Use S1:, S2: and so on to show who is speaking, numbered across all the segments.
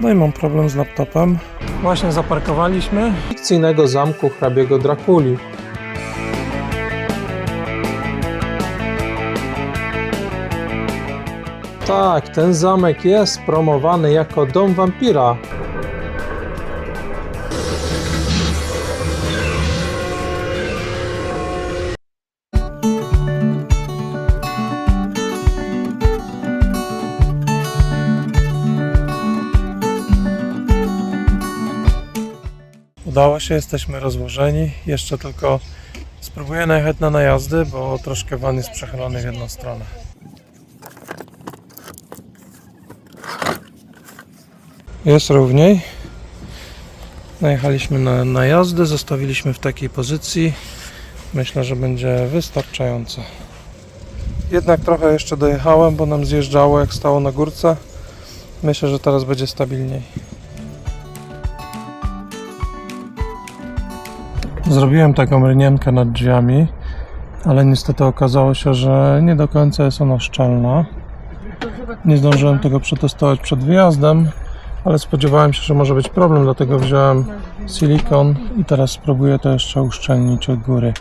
S1: No i mam problem z laptopem. Właśnie zaparkowaliśmy.
S2: fikcyjnego zamku hrabiego Drakuli. Tak, ten zamek jest promowany jako dom wampira.
S1: Udało się, jesteśmy rozłożeni. Jeszcze tylko spróbuję najechać na najazdy, bo troszkę van jest przechylony w jedną stronę. Jest równiej. Najechaliśmy na najazdy, zostawiliśmy w takiej pozycji. Myślę, że będzie wystarczająco. Jednak trochę jeszcze dojechałem, bo nam zjeżdżało jak stało na górce. Myślę, że teraz będzie stabilniej. Zrobiłem taką rynienkę nad drzwiami, ale niestety okazało się, że nie do końca jest ona szczelna. Nie zdążyłem tego przetestować przed wyjazdem, ale spodziewałem się, że może być problem, dlatego wziąłem silikon i teraz spróbuję to jeszcze uszczelnić od góry.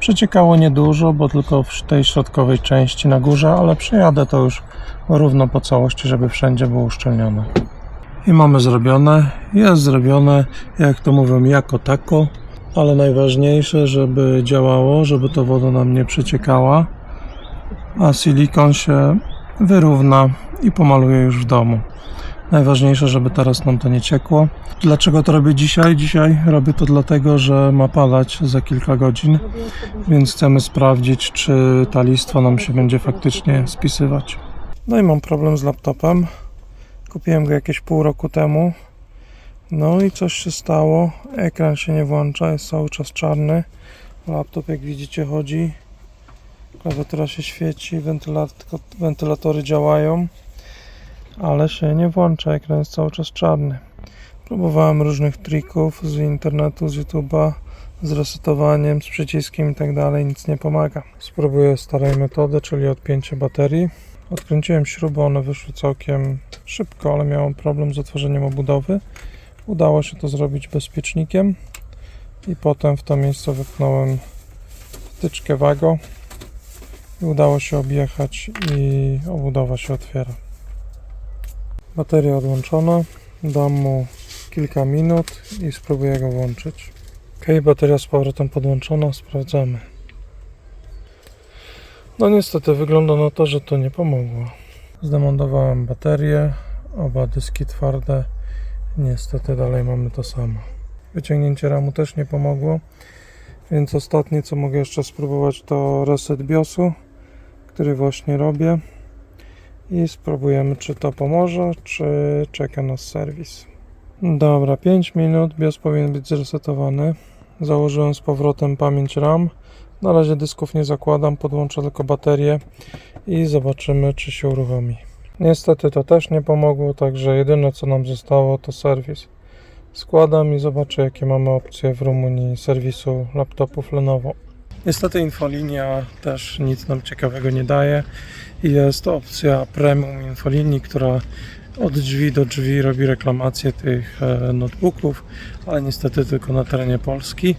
S1: Przeciekało niedużo, bo tylko w tej środkowej części na górze, ale przejadę to już równo po całości, żeby wszędzie było uszczelnione. I mamy zrobione. Jest zrobione, jak to mówią, jako tako ale najważniejsze, żeby działało, żeby to woda nam nie przeciekała, a silikon się wyrówna i pomaluje już w domu. Najważniejsze, żeby teraz nam to nie ciekło. Dlaczego to robię dzisiaj? Dzisiaj robię to dlatego, że ma padać za kilka godzin, więc chcemy sprawdzić, czy ta listwa nam się będzie faktycznie spisywać. No i mam problem z laptopem. Kupiłem go jakieś pół roku temu. No i coś się stało. Ekran się nie włącza, jest cały czas czarny. Laptop, jak widzicie, chodzi. Klawiatura się świeci, wentylat- wentylatory działają, ale się nie włącza. Ekran jest cały czas czarny. Próbowałem różnych trików z internetu, z YouTube'a, z resetowaniem, z przyciskiem i tak dalej. Nic nie pomaga. Spróbuję starej metody, czyli odpięcie baterii. Odkręciłem śruby, one wyszły całkiem szybko, ale miałem problem z otworzeniem obudowy. Udało się to zrobić bezpiecznikiem i potem w to miejsce wypchnąłem wtyczkę wago i udało się objechać i obudowa się otwiera. Bateria odłączona, dam mu kilka minut i spróbuję go włączyć. Ok, bateria z powrotem podłączona, sprawdzamy. No niestety wygląda na to, że to nie pomogło. Zdemontowałem baterię, oba dyski twarde Niestety dalej mamy to samo. Wyciągnięcie ramu też nie pomogło, więc ostatnie co mogę jeszcze spróbować to reset BIOSu, który właśnie robię i spróbujemy czy to pomoże, czy czeka nas serwis. Dobra, 5 minut, BIOS powinien być zresetowany. Założyłem z powrotem pamięć RAM. Na razie dysków nie zakładam, podłączę tylko baterię i zobaczymy czy się uruchomi. Niestety to też nie pomogło, także jedyne co nam zostało to serwis. Składam i zobaczę jakie mamy opcje w Rumunii serwisu laptopów Lenovo. Niestety infolinia też nic nam ciekawego nie daje. Jest opcja premium infolinii, która od drzwi do drzwi robi reklamację tych e, notebooków, ale niestety tylko na terenie Polski.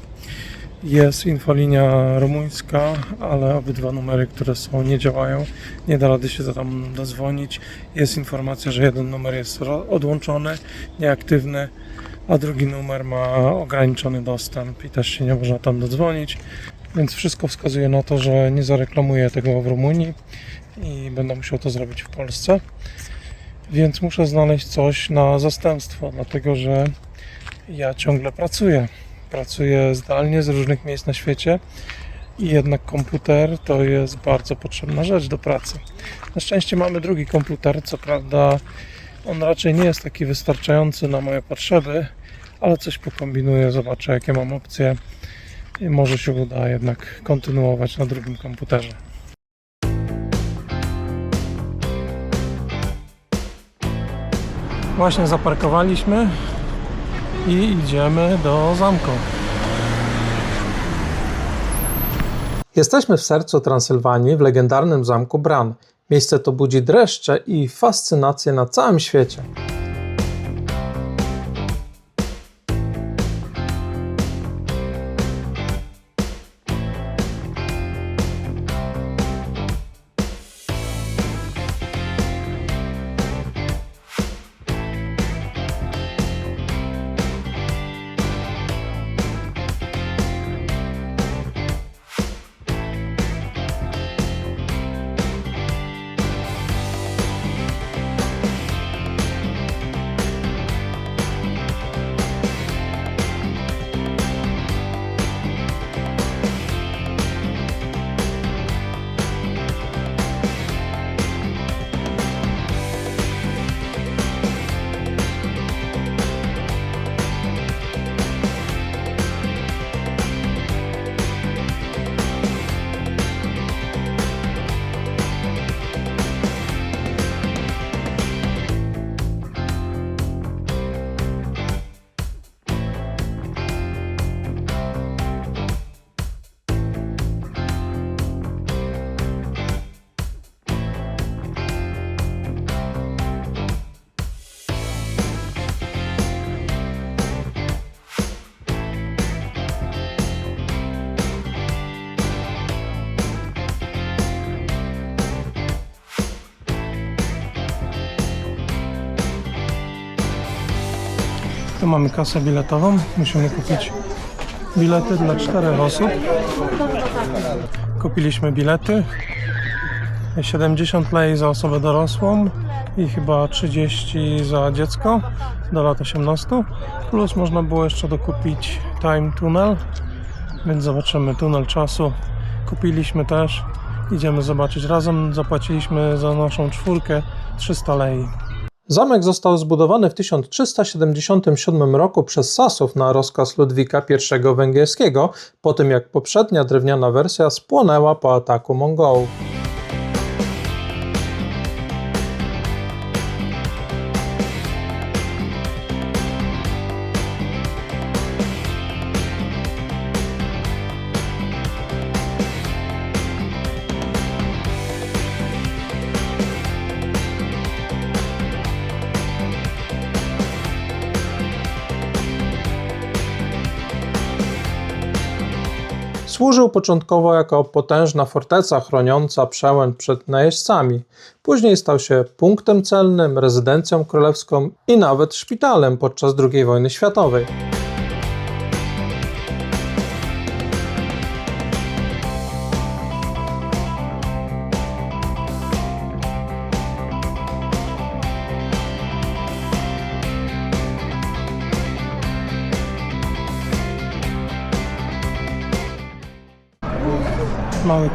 S1: Jest infolinia rumuńska, ale obydwa numery, które są, nie działają. Nie da rady się tam dozwonić. Jest informacja, że jeden numer jest odłączony, nieaktywny, a drugi numer ma ograniczony dostęp i też się nie można tam dodzwonić. Więc wszystko wskazuje na to, że nie zareklamuję tego w Rumunii i będę musiał to zrobić w Polsce. Więc muszę znaleźć coś na zastępstwo, dlatego że ja ciągle pracuję pracuję zdalnie z różnych miejsc na świecie i jednak komputer to jest bardzo potrzebna rzecz do pracy. Na szczęście mamy drugi komputer, co prawda on raczej nie jest taki wystarczający na moje potrzeby, ale coś pokombinuję, zobaczę jakie mam opcje i może się uda jednak kontynuować na drugim komputerze. Właśnie zaparkowaliśmy i idziemy do zamku.
S2: Jesteśmy w sercu Transylwanii, w legendarnym zamku Bran. Miejsce to budzi dreszcze i fascynację na całym świecie.
S1: Mamy kasę biletową. Musimy kupić bilety dla czterech osób. Kupiliśmy bilety. 70 lei za osobę dorosłą i chyba 30 za dziecko do lat 18. Plus można było jeszcze dokupić Time Tunnel, więc zobaczymy tunel czasu. Kupiliśmy też. Idziemy zobaczyć. Razem zapłaciliśmy za naszą czwórkę 300 lei.
S2: Zamek został zbudowany w 1377 roku przez Sasów na rozkaz Ludwika I Węgierskiego, po tym jak poprzednia drewniana wersja spłonęła po ataku Mongołów. Początkowo jako potężna forteca chroniąca przełęcz przed najeźdźcami. Później stał się punktem celnym, rezydencją królewską i nawet szpitalem podczas II wojny światowej.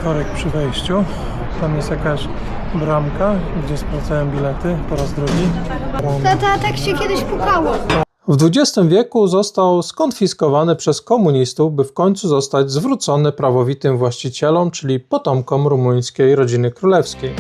S1: Korek przy wejściu. Tam jest jakaś bramka, gdzie sprawdzałem bilety po raz drugi.
S3: Tata, tak się kiedyś pukało.
S2: W XX wieku został skonfiskowany przez komunistów, by w końcu zostać zwrócony prawowitym właścicielom, czyli potomkom rumuńskiej rodziny królewskiej.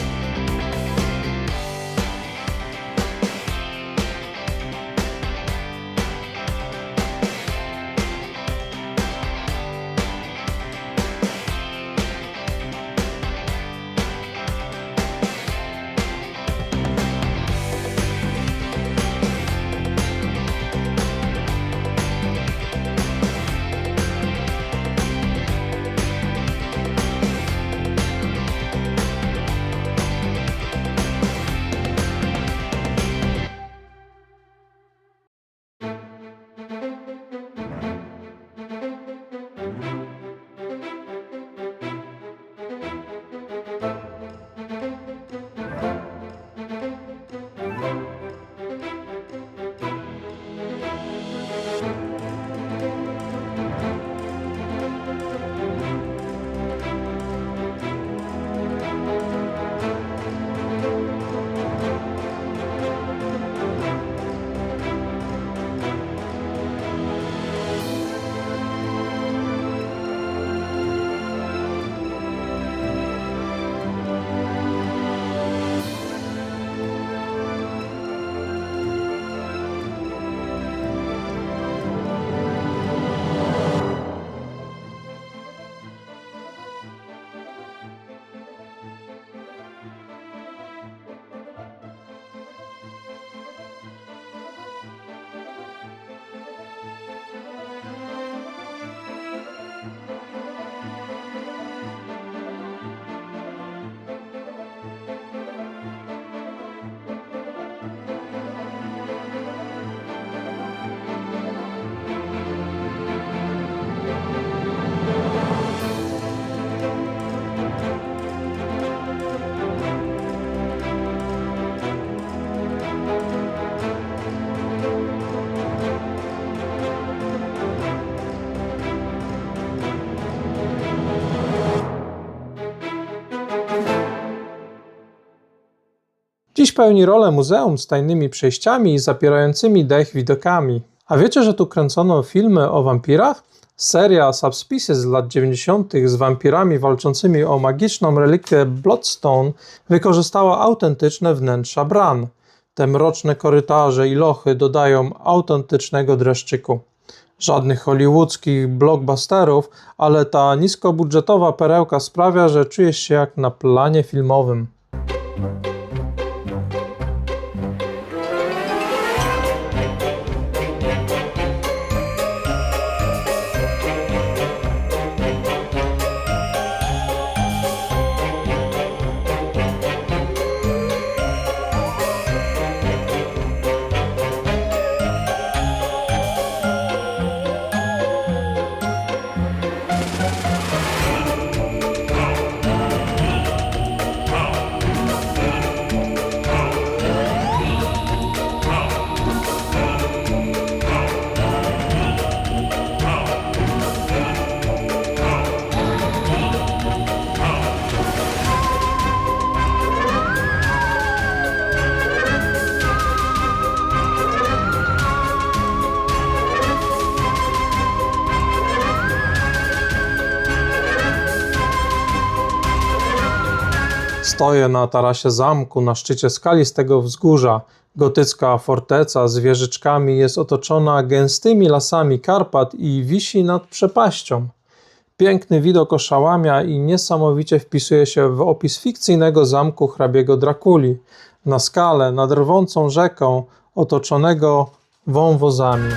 S2: Dziś pełni rolę muzeum z tajnymi przejściami i zapierającymi dech widokami. A wiecie, że tu kręcono filmy o wampirach? Seria Subspecies z lat 90. z wampirami walczącymi o magiczną relikwię Bloodstone wykorzystała autentyczne wnętrza bram. Te mroczne korytarze i lochy dodają autentycznego dreszczyku. Żadnych hollywoodzkich blockbusterów, ale ta niskobudżetowa perełka sprawia, że czujesz się jak na planie filmowym. Stoję na tarasie zamku na szczycie skalistego wzgórza. Gotycka forteca z wieżyczkami jest otoczona gęstymi lasami Karpat i wisi nad przepaścią. Piękny widok oszałamia i niesamowicie wpisuje się w opis fikcyjnego zamku hrabiego Drakuli. Na skale nad rwącą rzeką, otoczonego wąwozami.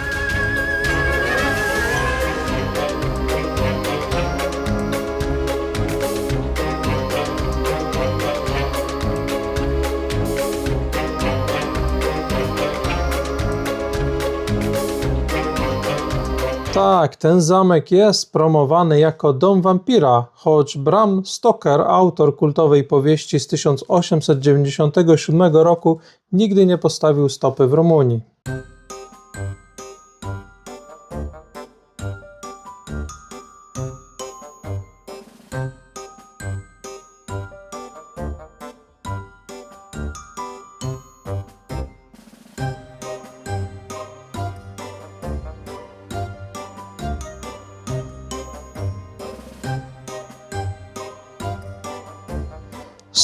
S2: Tak, ten zamek jest promowany jako dom wampira, choć Bram Stoker, autor kultowej powieści z 1897 roku, nigdy nie postawił stopy w Rumunii.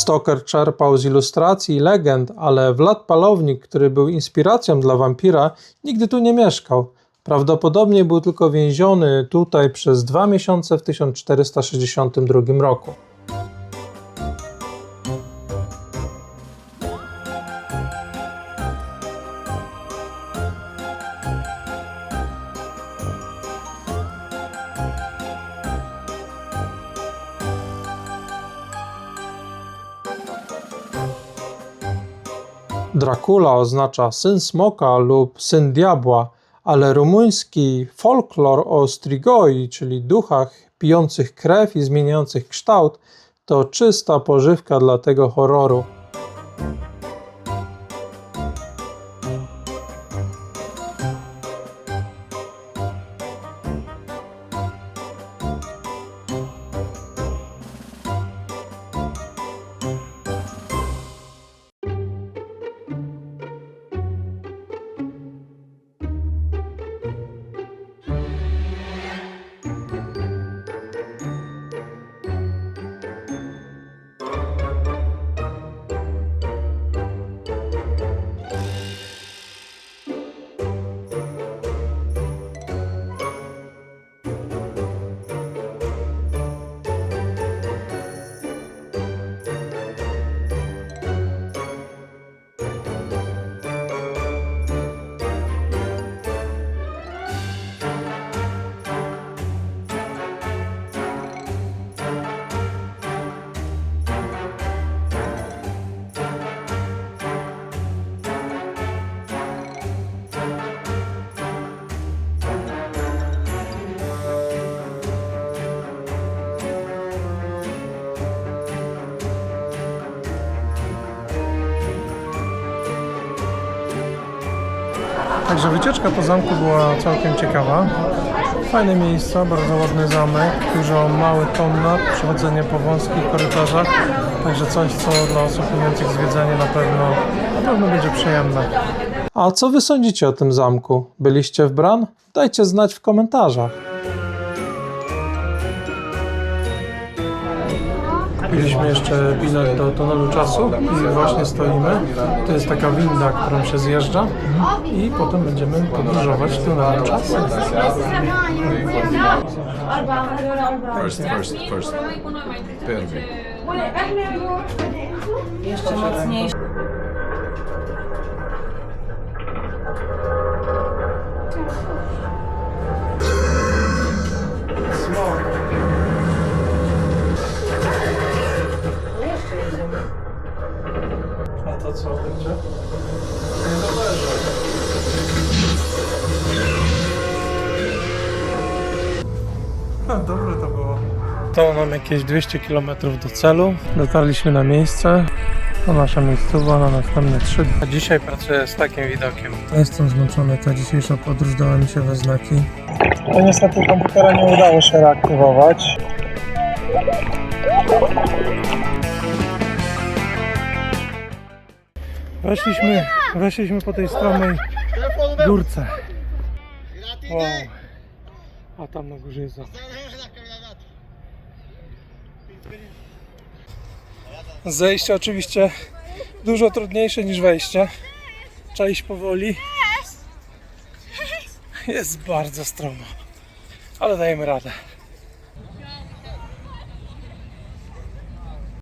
S2: Stoker czerpał z ilustracji i legend, ale Vlad Palownik, który był inspiracją dla wampira, nigdy tu nie mieszkał. Prawdopodobnie był tylko więziony tutaj przez dwa miesiące w 1462 roku. Dracula oznacza syn smoka lub syn diabła, ale rumuński folklor o strigoi, czyli duchach pijących krew i zmieniających kształt, to czysta pożywka dla tego horroru.
S1: Także wycieczka po zamku była całkiem ciekawa. Fajne miejsca, bardzo ładny zamek, dużo małych komnat, przechodzenie po wąskich korytarzach. Także coś, co dla osób lubiących zwiedzanie na pewno, na pewno będzie przyjemne.
S2: A co wy sądzicie o tym zamku? Byliście w Bran? Dajcie znać w komentarzach.
S1: Kupiliśmy jeszcze bilet do tunelu czasu i właśnie stoimy. To jest taka winda, którą się zjeżdża i potem będziemy podróżować tunelem czasu.
S4: First, first, first. Pervi.
S5: Jeszcze mocniejszy.
S1: Dobre to było. To nam jakieś 200 km do celu. Dotarliśmy na miejsce. To nasza miejscowa na następne 3 A dzisiaj pracuję z takim widokiem. Jestem zmęczony, ta dzisiejsza podróż dała mi się we znaki. No niestety komputera nie udało się reaktywować. Weszliśmy, weszliśmy po tej stromej górce. Wow. A tam na górze jest. Zejście oczywiście dużo trudniejsze niż wejście. Trzeba iść powoli. Jest bardzo stromo, ale dajemy radę.